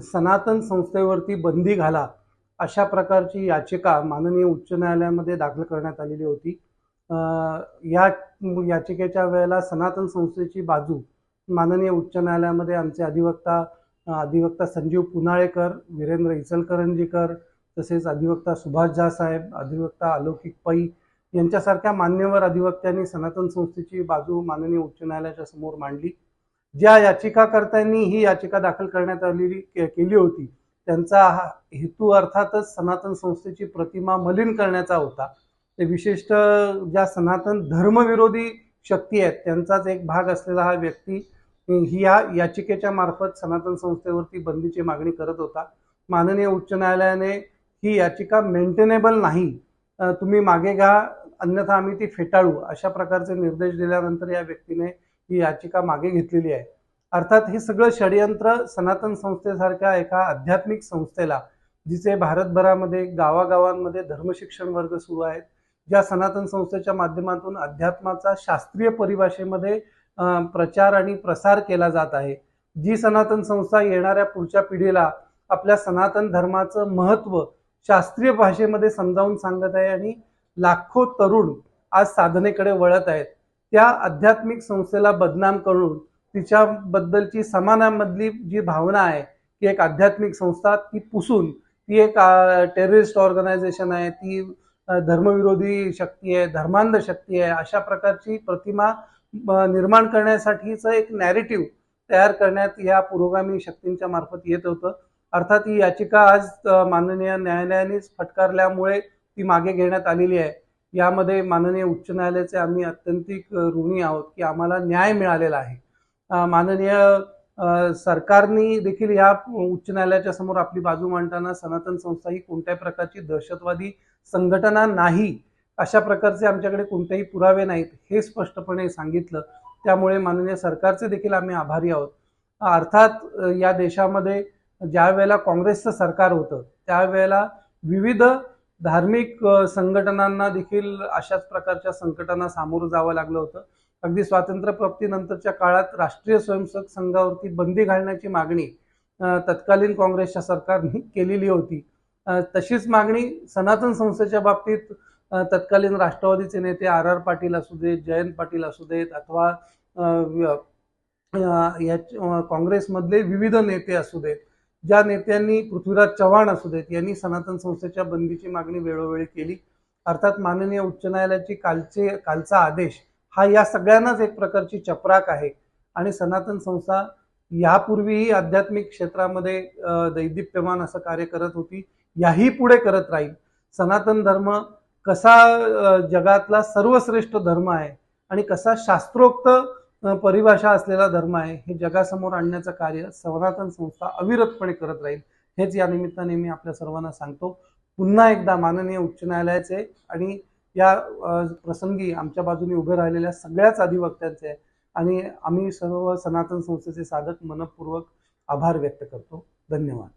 सनातन संस्थेवरती बंदी घाला अशा प्रकारची याचिका माननीय उच्च न्यायालयामध्ये दाखल करण्यात आलेली होती. या याचिकेच्या वेळेला सनातन संस्थेची बाजू माननीय उच्च न्यायालयामध्ये आमचे अधिवक्ता अधिवक्ता संजीव पुनाळेकर वीरेंद्र इचलकरंजीकर तसेच अधिवक्ता सुभाष झा साहेब अधिवक्ता अलौकिक पै यांच्यासारख्या मान्यवर अधिवक्त्यांनी सनातन संस्थेची बाजू माननीय उच्च न्यायालयाच्या समोर मांडली. ज्या याचिकाकर्त्यांनी ही याचिका दाखल करण्यात आलेली केली होती त्यांचा हा हेतू अर्थातच सनातन संस्थेची प्रतिमा मलिन करण्याचा होता. ते विशिष्ट ज्या सनातन धर्मविरोधी शक्ती आहेत त्यांचाच एक भाग असलेला हा व्यक्ती ही या याचिकेच्या मार्फत सनातन संस्थेवरती बंदीची मागणी करत होता. माननीय उच्च न्यायालयाने ही याचिका मेंटेनेबल नाही. तुम्ही मागे घ्या अन्यथा आम्ही ती फेटाळू अशा प्रकारचे निर्देश दिल्यानंतर या व्यक्तीने ही याचिका मागे घेतलेली आहे. अर्थात हे सगळं षडयंत्र सनातन संस्थेसारख्या एका आध्यात्मिक संस्थेला जिचे भारतभरामध्ये गावागावांमध्ये धर्मशिक्षण वर्ग सुरू आहेत ज्या सनातन संस्थेच्या माध्यमातून अध्यात्माचा शास्त्रीय परिभाषेमध्ये प्रचार आणि प्रसार केला जात आहे. जी सनातन संस्था येणाऱ्या पुढच्या पिढीला आपल्या सनातन धर्माचं महत्त्व शास्त्रीय भाषेमध्ये समजावून सांगत आहे आणि लाखो तरुण आज साधनेकडे वळत आहेत. त्या आध्यात्मिक संस्थेला बदनाम करून तिच्याबद्दलची समानामधली जी भावना आहे की एक आध्यात्मिक संस्था ती पुसून ती एक टेररिस्ट ऑर्गनायझेशन आहे ती धर्मविरोधी शक्ती आहे धर्मांध शक्ती आहे अशा प्रकारची प्रतिमा निर्माण करण्यासाठीचं एक नॅरेटिव्ह तयार करण्यात या पुरोगामी शक्तींच्या मार्फत येत होतं. अर्थात ही याचिका आज माननीय न्यायालयानेच फटकारल्यामुळे ती मागे घेण्यात आलेली आहे. यामध्ये माननीय उच्च न्यायालयाचे आम्ही अत्यंतिक ऋणी आहोत की आम्हाला न्याय मिळालेला आहे. माननीय सरकारने सरकारनी देखील या उच्च न्यायालयाच्या समोर आपली बाजू मांडताना सनातन संस्था ही कोणत्याही प्रकारची दहशतवादी संघटना नाही अशा प्रकारचे आमच्याकडे कोणतेही पुरावे नाहीत हे स्पष्टपणे सांगितलं. त्यामुळे माननीय सरकारचे देखील आम्ही आभारी आहोत. अर्थात या देशामध्ये ज्या वेळेला काँग्रेसचं सरकार होतं त्यावेळेला विविध धार्मिक संघटनांना देखील अशाच प्रकारच्या संकटांना सामोरं जावं लागलं होतं. अगदी स्वातंत्र्यप्राप्तीनंतरच्या काळात राष्ट्रीय स्वयंसेवक संघावरती बंदी घालण्याची मागणी तत्कालीन काँग्रेसच्या सरकारने केलेली होती. तशीच मागणी सनातन संस्थेच्या बाबतीत तत्कालीन राष्ट्रवादीचे नेते आर आर पाटील असू देत जयंत पाटील असू देत अथवा याच या काँग्रेसमधले विविध नेते असू देत ज्या नेत्यांनी पृथ्वीराज चव्हाण असू देत यांनी सनातन संस्थेच्या बंदीची मागणी वेळोवेळी केली. अर्थात माननीय उच्च न्यायालयाची कालचे कालचा आदेश हा या सगळ्यांनाच एक प्रकारची चपराक आहे. आणि सनातन संस्था यापूर्वीही आध्यात्मिक क्षेत्रामध्ये दैदिप्यमान असं कार्य करत होती. याही पुढे करत राहील. सनातन धर्म कसा जगातला सर्वश्रेष्ठ धर्म आहे आणि कसा शास्त्रोक्त परिभाषा असलेला धर्म आहे हे जगासमोर आणण्याचं कार्य सनातन संस्था अविरतपणे करत राहील हेच या निमित्ताने मी आपल्या सर्वांना सांगतो. पुन्हा एकदा माननीय उच्च न्यायालयाचे आणि या प्रसंगी आमच्या बाजूने उभे राहिलेल्या सगळ्याच अधिवक्त्यांचे आणि आम्ही सर्व सनातन संस्थेचे साधक मनपूर्वक आभार व्यक्त करतो. धन्यवाद.